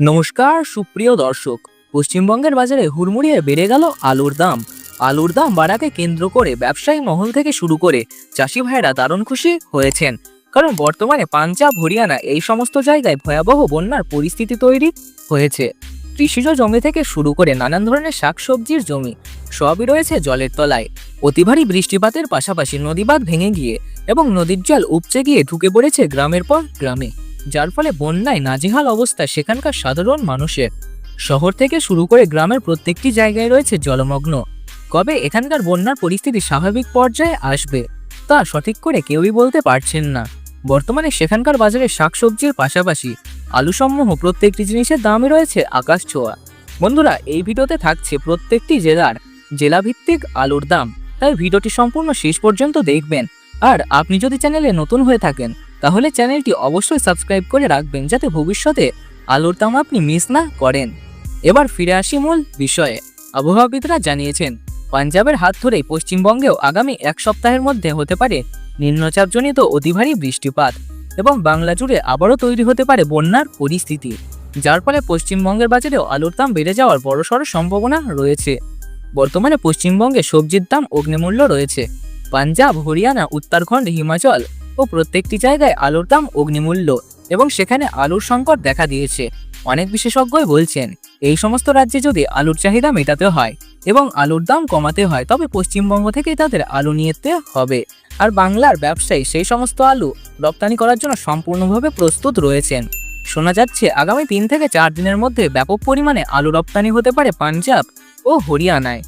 নমস্কার, সুপ্রিয় দর্শক। পশ্চিমবঙ্গের বাজারে হুড়মুড়িয়ে বেড়ে গেল আলুর দাম। আলুর দাম বাড়াকে কেন্দ্র করে ব্যবসায়ী মহল থেকে শুরু করে চাষি ভাইরা দারুণ খুশি হয়েছেন। কারণ বর্তমানে পাঞ্জাব, হরিয়ানা এই সমস্ত জায়গায় ভয়াবহ বন্যার পরিস্থিতি তৈরি হয়েছে। কৃষিজ জমি থেকে শুরু করে নানান ধরনের শাকসবজির জমি সবই রয়েছে জলের তলায়। অতি ভারী বৃষ্টিপাতের পাশাপাশি নদীবাঁধ ভেঙে গিয়ে এবং নদীর জল উপচে গিয়ে ঢুকে পড়েছে গ্রামের পর গ্রামে। যার ফলে বন্যায় নাজেহাল অবস্থা সেখানকার সাধারণ মানুষের। শহর থেকে শুরু করে গ্রামের প্রত্যেকটি জায়গায় রয়েছে জলমগ্ন। কবে এখানকার বন্যার পরিস্থিতি স্বাভাবিক পর্যায়ে আসবে, তা সঠিক করে কেউই বলতে পারছেন না। বর্তমানে সেখানকার বাজারে শাকসবজির পাশাপাশি আলুসমূহ প্রত্যেকটি জিনিসের দামই রয়েছে আকাশ ছোঁয়া। বন্ধুরা, এই ভিডিওতে থাকছে প্রত্যেকটি জেলার জেলাভিত্তিক আলুর দাম। তাই ভিডিওটি সম্পূর্ণ শেষ পর্যন্ত দেখবেন। আর আপনি যদি চ্যানেলে নতুন হয়ে থাকেন তাহলে চ্যানেলটি অবশ্যই সাবস্ক্রাইব করে রাখবেন যাতে ভবিষ্যতে আলুর দাম আপনি মিস না করেন। এবার ফিরে আসি মূল বিষয়ে। আবহাওয়াবিদরা জানিয়েছেন, পাঞ্জাবের হাত ধরেই পশ্চিমবঙ্গেও আগামী এক সপ্তাহের মধ্যে হতে পারে নিম্নচাপজনিত অতিভারী বৃষ্টিপাত এবং বাংলা জুড়ে আবারও তৈরি হতে পারে বন্যার পরিস্থিতি, যার ফলে পশ্চিমবঙ্গের বাজারেও আলুর দাম বেড়ে যাওয়ার বড়সড় সম্ভাবনা রয়েছে। বর্তমানে পশ্চিমবঙ্গে সবজির দাম অগ্নিমূল্য রয়েছে। পাঞ্জাব, হরিয়ানা, উত্তরাখণ্ড, হিমাচল ও প্রত্যেকটি জায়গায় আলুর দাম অগ্নিমূল্য এবং সেখানে আলুর সংকট দেখা দিয়েছে। অনেক বিশেষজ্ঞই বলছেন, এই সমস্ত রাজ্যে যদি আলুর চাহিদা মেটাতে হয় এবং আলুর দাম কমাতে হয়, তবে পশ্চিমবঙ্গ থেকেই তাদের আলু নিতে হবে। আর বাংলার ব্যবসায়ী সেই সমস্ত আলু রপ্তানি করার জন্য সম্পূর্ণভাবে প্রস্তুত রয়েছেন। শোনা যাচ্ছে, আগামী তিন থেকে চার দিনের মধ্যে ব্যাপক পরিমাণে আলু রপ্তানি হতে পারে পাঞ্জাব ও হরিয়ানায়,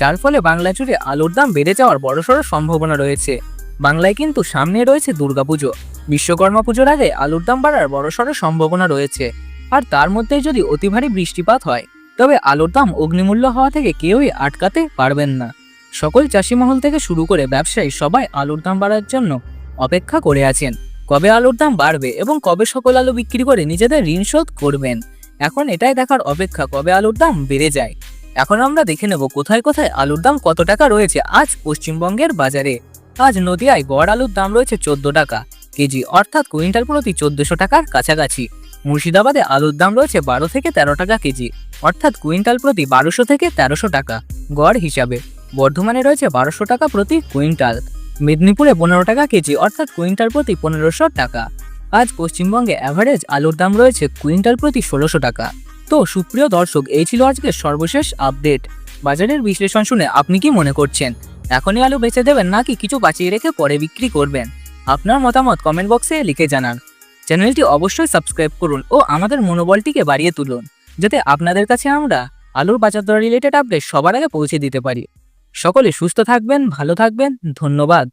যার ফলে বাংলা জুড়ে আলুর দাম বেড়ে যাওয়ার বড়সড় সম্ভাবনা রয়েছে। বাংলায় কিন্তু সামনে রয়েছে দুর্গাপুজো। বিশ্বকর্মা পুজোর আগে আলুর দাম বাড়ার বড়সড় সম্ভাবনা রয়েছে। আর তার মধ্যে যদি অতি ভারী বৃষ্টিপাত হয়, তবে আলুর দাম অগ্নিমূল্য হওয়া থেকে কেউই আটকাতে পারবেন না। সকল চাষি মহল থেকে শুরু করে ব্যবসায়ী সবাই আলুর দাম বাড়ার জন্য অপেক্ষা করে আছেন। কবে আলুর দাম বাড়বে এবং কবে সকল আলু বিক্রি করে নিজেদের ঋণ শোধ করবেন? এখন এটাই দেখার অপেক্ষা, কবে আলুর দাম বেড়ে যায়। এখন আমরা দেখে নেব কোথায় কোথায় আলুর দাম কত টাকা রয়েছে আজ পশ্চিমবঙ্গের বাজারে। আজ নদিয়ায় গড় আলুর দাম রয়েছে চোদ্দ টাকা। কেজি অর্থাৎ কুইন্টাল প্রতি চোদ্দশো টাকার কাছাকাছি। মুর্শিদাবাদে আলুর দাম রয়েছে বারো থেকে তেরো টাকা কেজি, অর্থাৎ কুইন্টাল প্রতি বারোশো থেকে তেরোশো টাকা গড় হিসাবে। বর্ধমানে রয়েছে বারোশো টাকা প্রতি কুইন্টাল। মেদিনীপুরে পনেরো টাকা কেজি, অর্থাৎ কুইন্টাল প্রতি পনেরোশো টাকা। আজ পশ্চিমবঙ্গে অ্যাভারেজ আলুর দাম রয়েছে কুইন্টাল প্রতি ষোলোশো টাকা। তো সুপ্রিয় দর্শক, এই ছিল আজকের সর্বশেষ আপডেট বাজারের বিশ্লেষণ শুনে আপনি কি মনে করছেন? এখনই আলু বেচে দেবেন নাকি কিছু বাঁচিয়ে রেখে পরে বিক্রি করবেন? আপনার মতামত কমেন্ট বক্সে লিখে জানান। চ্যানেলটি অবশ্যই সাবস্ক্রাইব করুন ও আমাদের মনোবলটিকে বাড়িয়ে তুলুন, যাতে আপনাদের কাছে আমরা আলুর বাজার দর রিলেটেড আপডেট সবার আগে পৌঁছে দিতে পারি। সকলে সুস্থ থাকবেন, ভালো থাকবেন, ধন্যবাদ।